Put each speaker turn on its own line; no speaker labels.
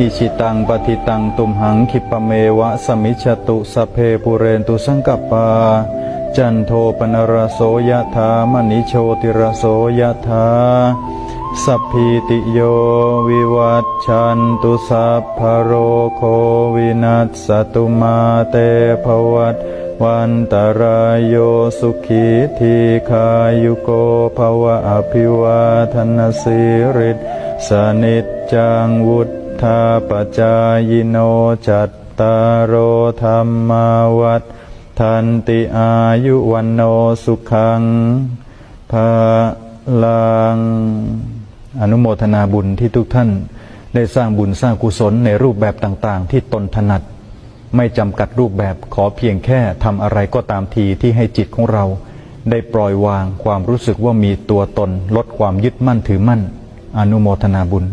อิชิตังปฏิตังตุมหังคิปะเมวะสมิชตุสเพปุเรนตุสังกปา จันโทปนรโสยถามณิโชติรโสยถาสัพพิติโยวิวัตชันตุสัพพโรโควินัสสตุมาเตภวัตวันตารายโยสุขีทีขายุโกภวะอภิวาทนสิริสสนิจจังวุ ธาปจายโนจัตตารโอธรรมาวัฏทันติอายุวันโนสุขังภาลังอนุโมทนาบุญที่ทุกท่าน ได้สร้างบุญสร้างกุศลในรูปแบบต่างๆ ที่ตนถนัด ไม่จำกัดรูปแบบขอเพียงแค่ทำอะไรก็ตามทีที่ให้จิตของเรา ได้ปล่อยวางความรู้สึกว่ามีตัวตนลดความยึดมั่นถือมั่น อนุโมทนาบุญ